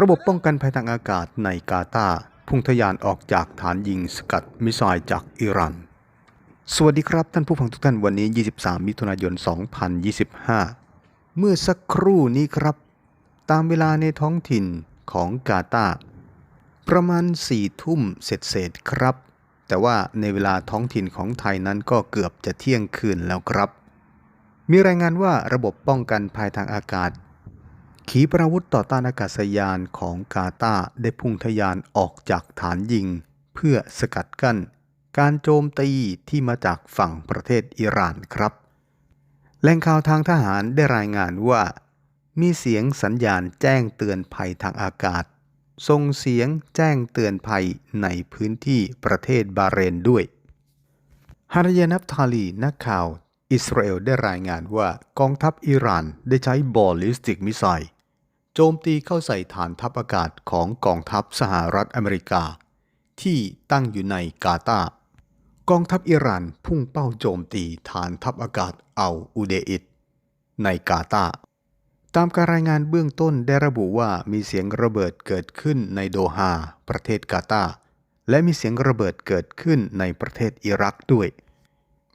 ระบบป้องกันภัยทางอากาศในกาตาร์พุ่งทะยานออกจากฐานยิงสกัดมิสไซล์จากอิหร่านสวัสดีครับท่านผู้ฟังทุกท่านวันนี้ 23 มิถุนายน 2025 เมื่อสักครู่นี้ครับ ตามเวลาในท้องถิ่นของกาตาร์ประมาณ 4 ทุ่มเสร็จเสร็จครับ แต่ว่าในเวลาท้องถิ่นของไทยนั้นก็เกือบจะเที่ยงคืนแล้วครับ มีรายงานว่าระบบป้องกันภัยทางอากาศ ขีปนาวุธต่อต้านอากาศยานของกาตาได้พุ่งทะยานออกจากฐานยิง เพื่อสกัดกั้น การโจมตีที่มาจากฝั่งประเทศอิหร่านครับ แหล่งข่าวทางทหารได้รายงานว่า มีเสียงสัญญาณแจ้งเตือนภัยทางอากาศส่งเสียงแจ้งเตือนภัยในพื้นที่ประเทศบาเรนด้วยฮารยานับทาลีนักข่าว อิสราเอลได้รายงานว่ากองทัพอิหร่านได้ใช้บอลลิสติกมิสไซล์ โจมตีเข้าใส่ฐานทัพอากาศของกองทัพสหรัฐอเมริกา ที่ตั้งอยู่ในกาตาร์กองทัพอิหร่านพุ่งเป้าโจมตีฐานทัพอากาศอัลอูเดอิดในกาตาร์ตามการรายงานเบื้องต้นได้ระบุว่ามีเสียงระเบิดเกิดขึ้นในโดฮาประเทศกาตาร์และมีเสียงระเบิดเกิดขึ้นในประเทศอิรักด้วย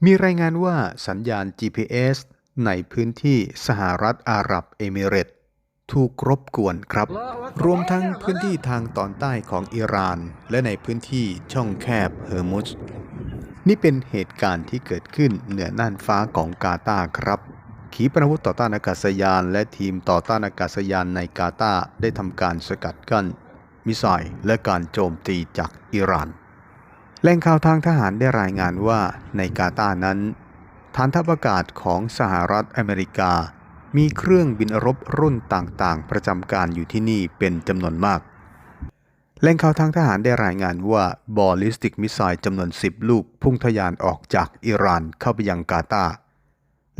มีรายงานว่าสัญญาณ GPS ในพื้นที่สหรัฐอาหรับเอมิเรต ถูกรบกวนครับ รวมทั้งพื้นที่ทางตอนใต้ของอิหร่าน และในพื้นที่ช่องแคบเฮอร์มุสนี่เป็นเหตุการณ์ที่เกิดขึ้นเหนือน่านฟ้าของกาตาร์ครับ ขีปนาวุธต่อต้านอากาศยาน และทีมต่อต้านอากาศยานในกาตาร์ได้ทำการสกัดกั้น มิสไซล์และการโจมตีจากอิหร่าน แหล่งข่าวทางทหารได้รายงานว่าในกาตาร์นั้น ฐานทัพอากาศของสหรัฐอเมริกา มีเครื่องบินรบรุ่นต่างๆ ประจำการอยู่ที่นี่เป็นจำนวนมาก แหล่งข่าวทางทหารได้รายงานว่าบอลลิสติกมิสไซล์จำนวน 10 ลูกพุ่งทะยานออกจากอิหร่านเข้าไปยังกาตาร์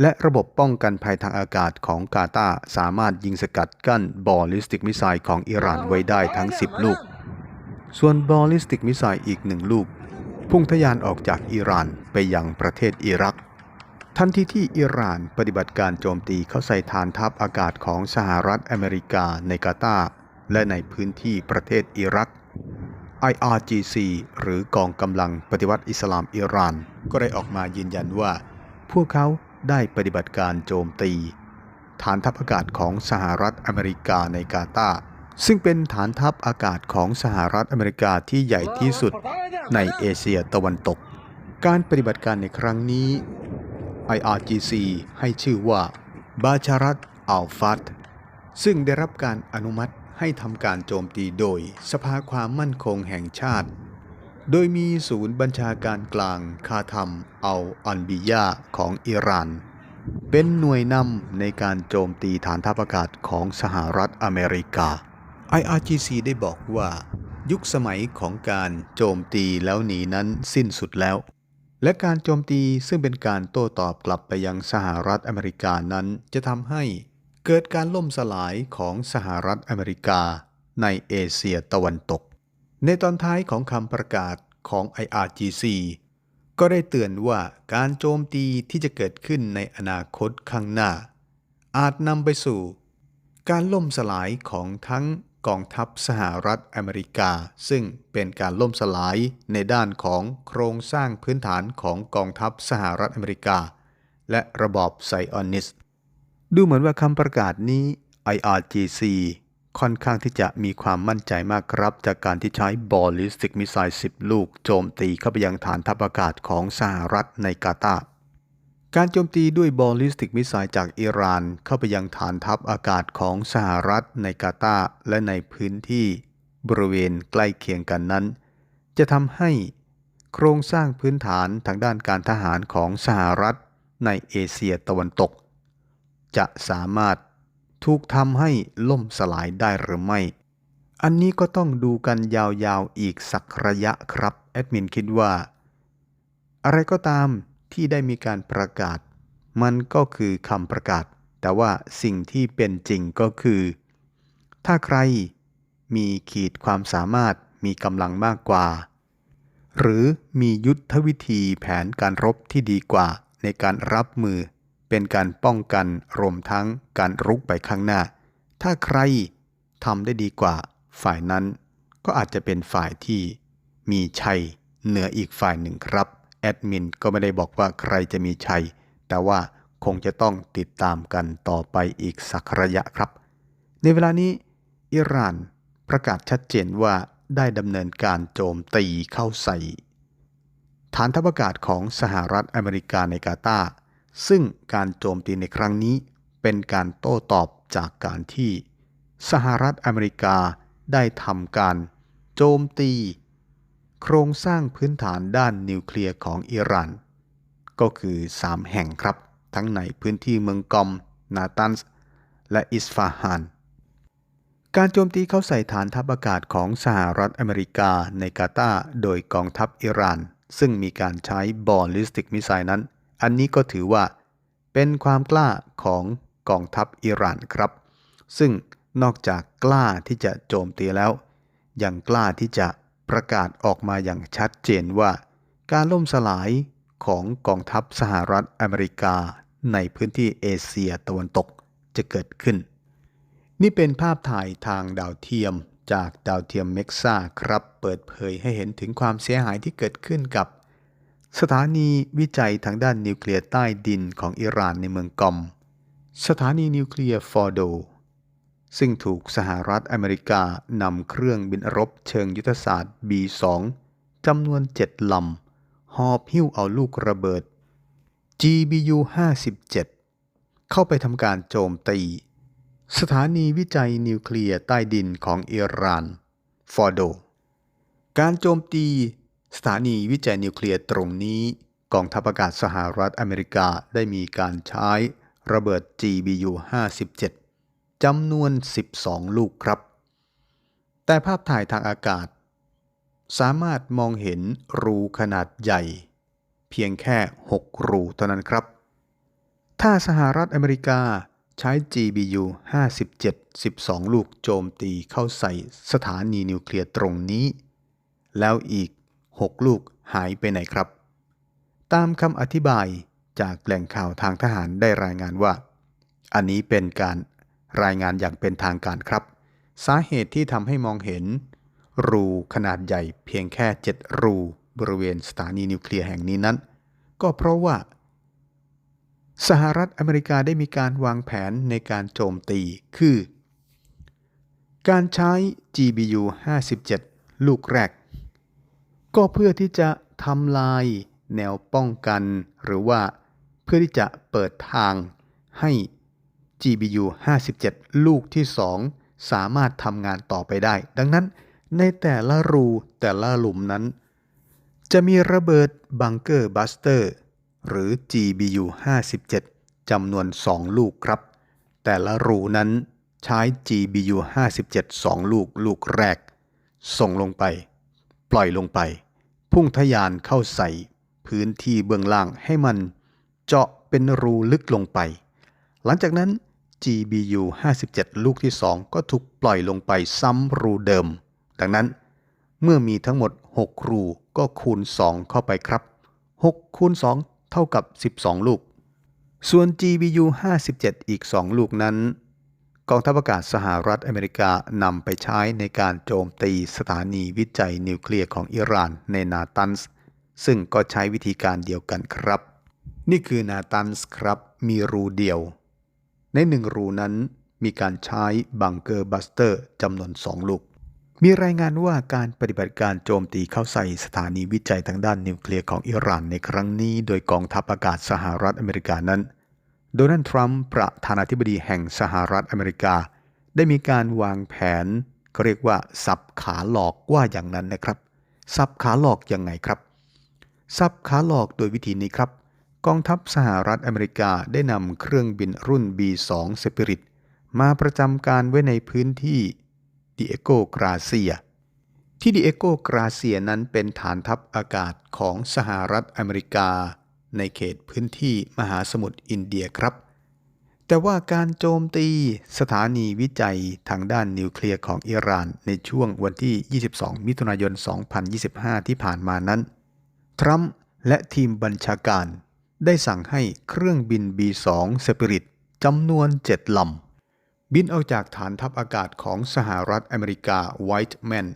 และระบบป้องกันภัยทางอากาศของกาตาร์สามารถยิงสกัดกั้นบอลลิสติกมิสไซล์ของอิหร่านไว้ได้ทั้ง 10 ลูก ส่วนบอลลิสติกมิสไซล์อีกหนึ่งลูก พุ่งทะยานออกจากอิหร่านไปยังประเทศอิรัก ทันทีที่อิหร่านปฏิบัติการโจมตีเข้าใส่ฐานทัพอากาศของสหรัฐอเมริกาในกาตาร์และในพื้นที่ประเทศอิรัก IRGC หรือกองกำลังปฏิวัติอิสลามอิหร่าน ก็ได้ออกมายืนยันว่า พวกเขาได้ปฏิบัติการโจมตี ฐานทัพอากาศของสหรัฐอเมริกาในกาตาร์ซึ่งเป็นฐานทัพอากาศของสหรัฐอเมริกาที่ใหญ่ที่สุดในเอเชียตะวันตก การปฏิบัติการในครั้งนี้ IRGC ให้ชื่อว่าบาชารัตอัลฟัตซึ่งได้รับการอนุมัติให้ทำการโจมตีโดยสภาความมั่นคงแห่งชาติ โดยมีศูนย์บัญชาการกลางคาทัมอัลอันบิยาของอิหร่าน เป็นหน่วยนำในการโจมตีฐานทัพอากาศของสหรัฐอเมริกา IRGC ได้บอกว่า ยุคสมัยของการโจมตีแล้วหนีนั้นสิ้นสุดแล้ว และการโจมตีซึ่งเป็นการโต้ตอบกลับไปยังสหรัฐอเมริกานั้นจะทำให้เกิดการล่มสลายของสหรัฐอเมริกาในเอเชียตะวันตก ในตอนท้ายของคำประกาศของ IRGC ก็ได้เตือนว่าการโจมตีที่จะเกิดขึ้นในอนาคตข้างหน้า อาจนำไปสู่ การล่มสลายของทั้ง กองทัพสหรัฐอเมริกา ซึ่งเป็นการล่มสลายในด้านของโครงสร้างพื้นฐานของกองทัพสหรัฐอเมริกา และระบอบไซออนิสต์ดูเหมือนว่าคำประกาศนี้ IRGC ค่อนข้างที่จะมีความมั่นใจมากครับ จากการที่ใช้บอลลิสติกมิสไซล์10 ลูก โจมตีเข้าไปยังฐานทัพอากาศของสหรัฐในกาตาร์ การโจมตีด้วยบอลลิสติกมิสไซล์จากอิหร่านเข้าไปยังฐานทัพอากาศของสหรัฐในกาตาร์และในพื้นที่บริเวณใกล้เคียงกันนั้น จะทำให้โครงสร้างพื้นฐานทางด้านการทหารของสหรัฐในเอเชียตะวันตก จะสามารถถูกทำให้ล่มสลายได้หรือไม่ อันนี้ก็ต้องดูกันยาวๆอีกสักระยะครับ แอดมินคิดว่า อะไรก็ตาม ที่ได้มีการประกาศ มันก็คือคำประกาศ แต่ว่าสิ่งที่เป็นจริงก็คือ ถ้าใครมีขีดความสามารถมีกำลังมากกว่า หรือมียุทธวิธีแผนการรบที่ดีกว่าในการรับมือ เป็นการป้องกันรวมทั้งการรุกไปข้างหน้า ถ้าใครทำได้ดีกว่า ฝ่ายนั้นก็อาจจะเป็นฝ่ายที่มีชัยเหนืออีกฝ่ายหนึ่งครับ แอดมินก็ไม่ได้บอกว่าใครจะมีชัย แต่ว่าคงจะต้องติดตามกันต่อไปอีกสักระยะครับ ในเวลานี้อิหร่านประกาศชัดเจนว่าได้ดำเนินการโจมตีเข้าใส่ ฐานทัพอากาศของสหรัฐอเมริกาในกาตาร์ซึ่งการโจมตีในครั้งนี้เป็นการโต้ตอบจากการที่ สหรัฐอเมริกาได้ทำการ โจมตี โครงสร้างพื้นฐานด้านนิวเคลียร์ของอิหร่าน ก็คือ 3 แห่งครับ ทั้งในพื้นที่เมืองกอม นาตันส์และอิสฟาฮาน การโจมตีเข้าใส่ฐานทัพอากาศของสหรัฐอเมริกาในกาตาร์โดยกองทัพอิหร่าน ซึ่งมีการใช้บอลลิสติกมิสไซล์นั้น อันนี้ก็ถือว่า เป็นความกล้าของกองทัพอิหร่านครับ ซึ่งนอกจากกล้าที่จะโจมตีแล้ว ยังกล้าที่จะ ประกาศออกมาอย่างชัดเจนว่า การล่มสลายของกองทัพสหรัฐอเมริกาในพื้นที่เอเชียตะวันตกจะเกิดขึ้น นี่เป็นภาพถ่ายทางดาวเทียมจากดาวเทียมเม็กซ่าครับ เปิดเผยให้เห็นถึงความเสียหายที่เกิดขึ้นกับ สถานีวิจัยทางด้านนิวเคลียร์ใต้ดินของอิหร่านในเมืองกอม สถานีนิวเคลียร์ฟอร์โด ซึ่งถูกสหรัฐอเมริกานำเครื่องบินรบเชิงยุทธศาสตร์ B2 จำนวน 7 ลำ หอบหิ้วเอาลูกระเบิด GBU 57 เข้าไปทำการโจมตี สถานีวิจัยนิวเคลียร์ใต้ดินของอิหร่าน ฟอร์โด การโจมตีสถานีวิจัยนิวเคลียร์ตรงนี้กองทัพอากาศสหรัฐอเมริกาได้มีการใช้ระเบิด GBU 57 จำนวน 12 ลูกครับ แต่ภาพถ่ายทางอากาศ สามารถมองเห็นรูขนาดใหญ่ เพียงแค่ 6 รูเท่านั้นครับ ถ้าสหรัฐอเมริกาใช้ GBU 57 12 ลูกโจมตีเข้าใส่สถานีนิวเคลียร์ตรงนี้ แล้วอีก 6 ลูกหายไปไหนครับ ตามคำอธิบายจากแหล่งข่าวทางทหารได้รายงานว่า อันนี้เป็นการ รายงานอย่างเป็นทางการครับ สาเหตุที่ทำให้มองเห็น รูขนาดใหญ่เพียงแค่ 7 รูบริเวณสถานีนิวเคลียร์แห่งนี้นั้น ก็เพราะว่า สหรัฐอเมริกาได้มีการวางแผนในการโจมตีคือ การใช้ GBU 57 ลูกแรก ก็เพื่อที่จะทำลายแนวป้องกันหรือว่าเพื่อที่จะเปิดทางให้ GBU 57 ลูกที่ 2 สามารถทำงานต่อไปได้ ดังนั้นในแต่ละรูแต่ละหลุมนั้น จะมีระเบิดบังเกอร์บัสเตอร์หรือ GBU 57จำนวน 2 ลูกครับ แต่ละรูนั้นใช้ GBU 57 2 ลูกลูกแรก ส่งลงไป ปล่อยลงไป พุ่งทะยานเข้าใส่ พื้นที่เบื้องล่างให้มันเจาะเป็นรูลึกลงไป หลังจากนั้น GBU 57 ลูกที่ 2 ก็ถูกปล่อยลงไปซ้ำรูเดิม ดังนั้น เมื่อมีทั้งหมด 6 รูก็คูณ 2 เข้าไปครับ 6 คูณ 2 เท่ากับ 12 ลูก ส่วน GBU 57 อีก 2 ลูกนั้น กองทัพอากาศสหรัฐอเมริกานำไปใช้ในการโจมตีสถานีวิจัยนิวเคลียร์ของอิหร่านในนาตันส์ซึ่งก็ใช้วิธีการเดียวกันครับ นี่คือนาตันส์ครับ มีรูเดียว ในหนึ่งรูนั้นมีการใช้บังเกอร์บัสเตอร์จำนวน2ลูก มีรายงานว่าการปฏิบัติการโจมตีเข้าใส่สถานีวิจัยทางด้านนิวเคลียร์ของอิหร่านในครั้งนี้ โดยกองทัพอากาศสหรัฐอเมริกานั้น โดนัลด์ทรัมป์ประธานาธิบดีแห่งสหรัฐอเมริกา ได้มีการวางแผนเขาเรียกว่าสับขาหลอกว่าอย่างนั้นนะครับสับขาหลอกยังไงครับสับขาหลอกโดยวิธีนี้ครับ กองทัพสหรัฐอเมริกาได้นำเครื่องบินรุ่น B2 Spirit มาประจำการไว้ในพื้นที่ดิเอโกกราเซีย ที่ดิเอโกกราเซียนั้นเป็นฐานทัพอากาศของสหรัฐอเมริกา ในเขตพื้นที่มหาสมุทรอินเดียครับ แต่ว่าการโจมตีสถานีวิจัยทางด้านนิวเคลียร์ของอิหร่านในช่วงวันที่ 22 มิถุนายน 2025 ที่ผ่านมานั้น ทรัมป์และทีมบัญชาการ ได้สั่งให้เครื่องบิน B2 Spirit จำนวน 7 ลำ บินออกจากฐานทัพอากาศของสหรัฐอเมริกาไวท์แมน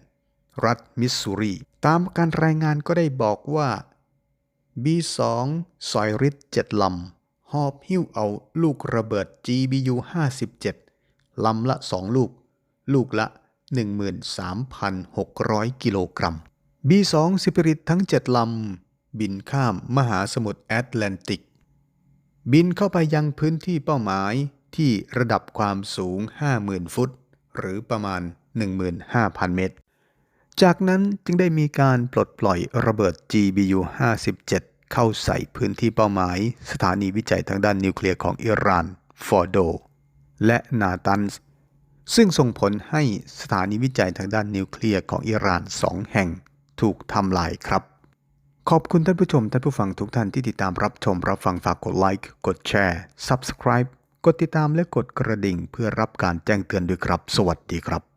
รัฐมิสซูรี ตามการรายงานก็ได้บอกว่า B2 สอยริด7ลำ หอบหิ้วเอาลูกระเบิด GBU 57ลำละ 2 ลูก ลูกละ 13,600 กิโลกรัม B2 สปิริตทั้ง 7 ลำ บินข้ามมหาสมุทรแอตแลนติก บินเข้าไปยังพื้นที่เป้าหมายที่ระดับความสูง 50,000 ฟุต หรือประมาณ 15,000 เมตร จากนั้นจึงได้มีการปลดปล่อยระเบิด GBU 57 เข้าใส่พื้นที่เป้าหมาย สถานีวิจัยทางด้านนิวเคลียร์ของอิหร่าน ฟอร์โด และนาตันส์ซึ่งส่งผลให้สถานีวิจัยทางด้านนิวเคลียร์ของอิหร่านสองแห่งถูกทำลายครับ ขอบคุณท่านผู้ชม ท่านผู้ฟังทุกท่านที่ติดตามรับชม รับฟังฝากกดไลค์ กดแชร์ Subscribe กดติดตามและกดกระดิ่งเพื่อรับการแจ้งเตือนด้วยครับ สวัสดีครับ